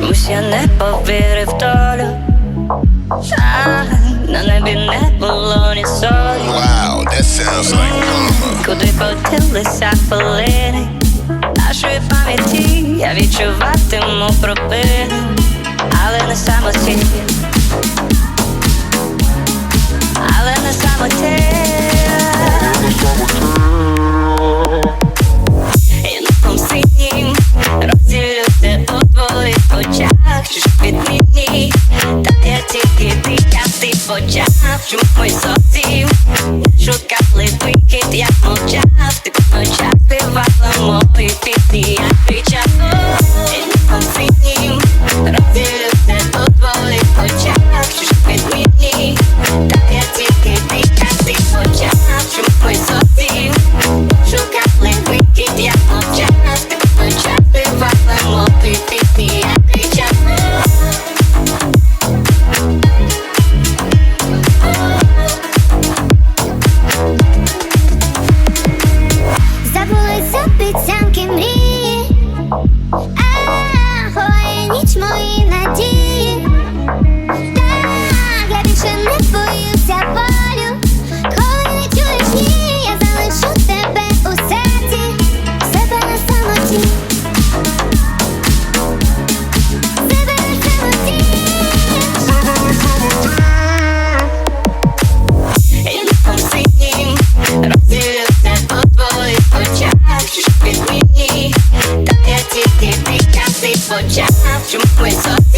чомусь я не повірив долю. На небі не було ні солі wow, like. Куди поділися хвилини? Нашої пам'яті я відчуватиму пропини, але не самостійно for just you, my. you my waist up.